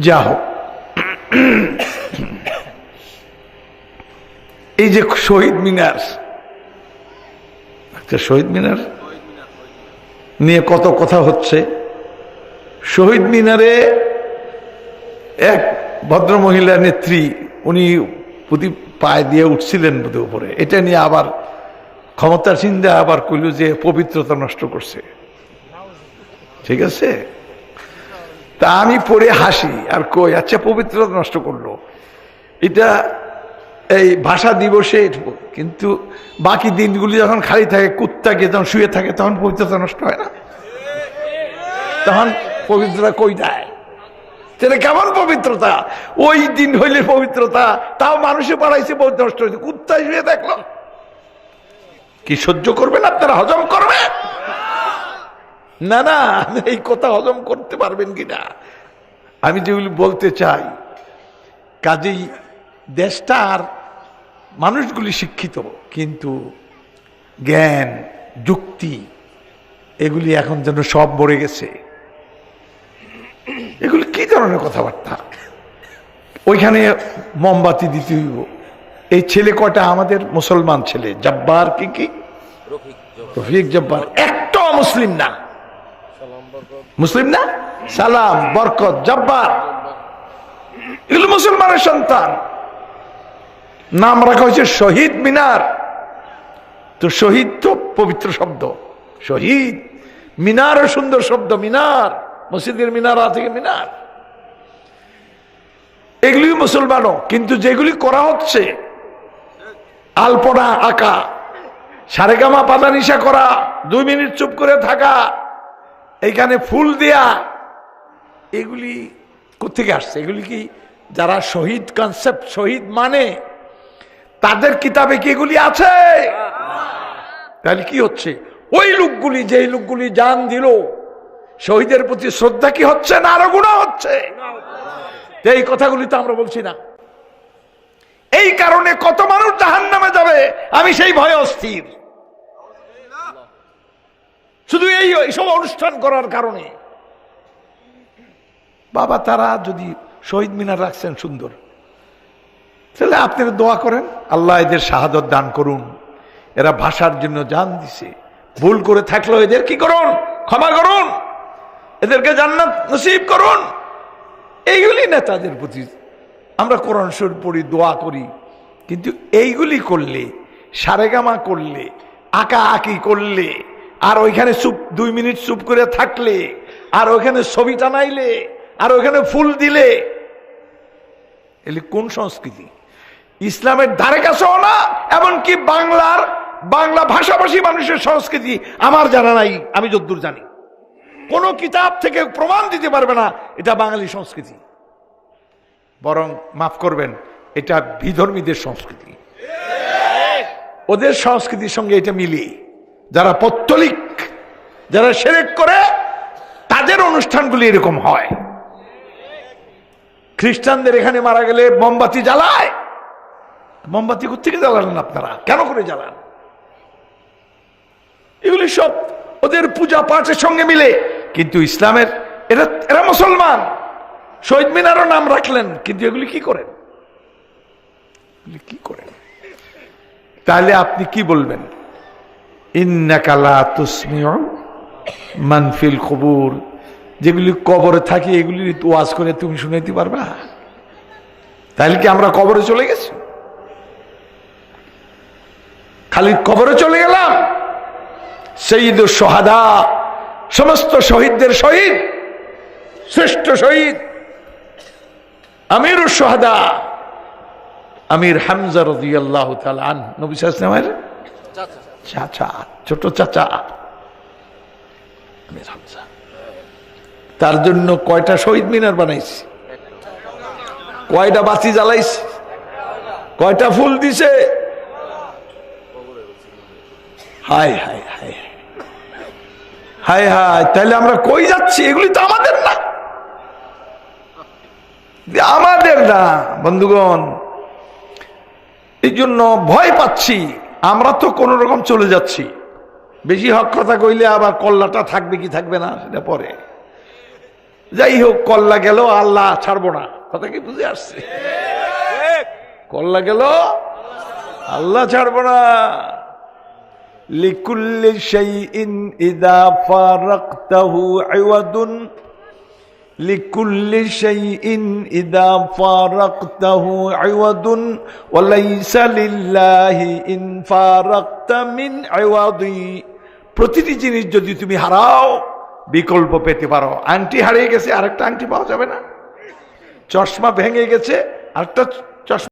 যা হোক এই যে শহীদ মিনার আচ্ছা শহীদ মিনার নিয়ে কত কথা হচ্ছে। শহীদ মিনারে এক ভদ্র মহিলা নেত্রী, উনি প্রতি পায়ে দিয়ে উঠছিলেন বোধহয় উপরে। এটা নিয়ে আবার ক্ষমতাসীনরা আবার কইল যে পবিত্রতা নষ্ট করছে। ঠিক আছে? তা আমি পড়ে হাসি, আর কই আচ্ছা পবিত্রতা নষ্ট করল। এটা এই ভাষা দিবসে কিন্তু বাকি দিনগুলি যখন খালি থাকে, কুত্তা গিয়ে যখন শুয়ে থাকে, তখন পবিত্রতা নষ্ট হয় না? তখন পবিত্রতা কই দেয় সেটা কেমন পবিত্রতা? ওই দিন হইলে পবিত্রতা, তাও মানুষে পাড়াইছে নষ্ট হয়েছে কুত্তায় শুয়ে দেখল কি সহ্য করবেন আপনারা? হজম করবে না না, এই কথা হজম করতে পারবেন কিনা? আমি যেগুলি বলতে চাই, কাজেই দেশটার মানুষগুলি শিক্ষিত, কিন্তু জ্ঞান, যুক্তি, এগুলি এখন যেন সব মরে গেছে। এগুলি কি ধরনের কথাবার্তা? ওইখানে মোমবাতি দিতে হইব। এই ছেলে কটা আমাদের মুসলমান ছেলে, জব্বার কি কি? রফিক জব্বার। একটা মুসলিম না। মুসলিম না? সালাম, বরকত, জব্বার। এগুলো মুসলমানের সন্তান। নাম রাখা হয়েছে শহীদ মিনার। তো শহীদ তো পবিত্র শব্দ। শহীদ মিনারও সুন্দর শব্দ, মিনার। মসজিদের মিনার থেকে মিনার? এগুলি মুসলমানও, কিন্তু যেগুলি করা হচ্ছে, আলপনা আঁকা, সারেগামা পাদানিসা করা, দুই মিনিট চুপ করে থাকা এইখানে ফুল দেয়া এগুলি কোথেকে আসছে? এগুলি কি যারা শহীদ কনসেপ্ট শহীদ মানে তাদের কিতাবে কি এগুলি আছে? তাহলে কি হচ্ছে? ওই লোকগুলি, যেই লোকগুলি জান দিল, শহীদের প্রতি শ্রদ্ধা কি হচ্ছে না আরও গুণা হচ্ছে? এই কথাগুলি তো আমরা বলছি না। এই কারণে কত মানুষ জাহান নামে যাবে, আমি সেই ভয়ে অস্থির। এই এইসব অনুষ্ঠান করার কারণে। বাবা, তারা যদি শহীদ মিনার রাখছেন সুন্দর। তাহলে আপনারা দোয়া করেন, আল্লাহ এদের শাহাদত দান করুন। এরা ভাষার জন্য জান দিছে। ভুল করে থাকলেও এদের কি করুন? ক্ষমা করুন। এদেরকে জান্নাত নসিব করুন। এইগুলি নেতাদের প্রতি আমরা কোরআন শরীফ পড়ি, দোয়া করি। কিন্তু এইগুলি করলে, সারেগামা করলে আঁকা আঁকি করলে আর ওইখানে চুপ, দুই মিনিট চুপ করে থাকলে, আর ওইখানে ছবি টানাইলে আর ওইখানে ফুল দিলে। এলে কোন সংস্কৃতি? ইসলামের ধারে কাছেও না এমনকি বাংলার, বাংলা ভাষাভাষী মানুষের সংস্কৃতি আমার জানা নাই, আমি যদ্দূর জানি। কোন কিতাব থেকে প্রমাণ দিতে পারবে না, এটা বাঙালি সংস্কৃতি। বরং মাফ করবেন, এটা বিধর্মীদের সংস্কৃতি। ওদের সংস্কৃতির সঙ্গে এটা মিলিয়ে। যারা পত্তলিক, যারা সেরেক করে, তাদের অনুষ্ঠানগুলি এরকম হয়। খ্রিস্টানদের এখানে মারা গেলে মোমবাতি জ্বালায়। মোমবাতি থেকে জ্বালালেন আপনারা? কেন করে জ্বালান? এগুলি সব ওদের পূজা পাঠের সঙ্গে মিলে। কিন্তু ইসলামের, এরা এরা মুসলমান। শহীদ মিনারও নাম রাখলেন, কিন্তু এগুলি কি করেন? কি করেন? তাহলে আপনি কি বলবেন? মানফিল খবর যেগুলি কবরে থাকে, এগুলি ওয়াজ করে তুমি শুনাইতে পারবা। তাহলে কি আমরা কবরে চলে গেছি? খালি কবরে চলে গেলাম। শহীদ সোহাদা সমস্ত শহীদদের শহীদ, শ্রেষ্ঠ শহীদ আমির সোহাদা আমির হামজা রদিয়াল্লাহ তালান নবী সালামের চাচা, ছোট চাচা। তার জন্য কয়টা শহীদ মিনার বানাইছি? কয়টা বাতি জ্বালাইছি? কয়টা ফুল দিছে? হায় হায় হায় হায় হায় তাহলে আমরা কই যাচ্ছি? এগুলি তো আমাদের না। আমাদের না, বন্ধুগণ। এই জন্য ভয় পাচ্ছি। আমরা তো কোন রকম চলে যাচ্ছি। বেশি হক কথা কইলে আবার কল্লাটা থাকবে কি থাকবে না, সেটা পরে। যাই হোক, কল্লা গেল, আল্লাহ ছাড়বো না। কথা কি বুঝে আসছে? কল্লা গেল, আল্লাহ ছাড়বো না। লিকুল্লি শাইইন ইদা ফারাকতাহু আইওয়াদুন লিকুল্লি شيء إذا فارقته عوض وليس لله إن ইন من عوضي প্রতিটি জিনিস যদি তুমি হারাও, বিকল্প পেতে পারো। আংটি হারিয়ে গেছে, আরেকটা আংটি পাওয়া যাবে না। চশমা ভেঙে গেছে, আরেকটা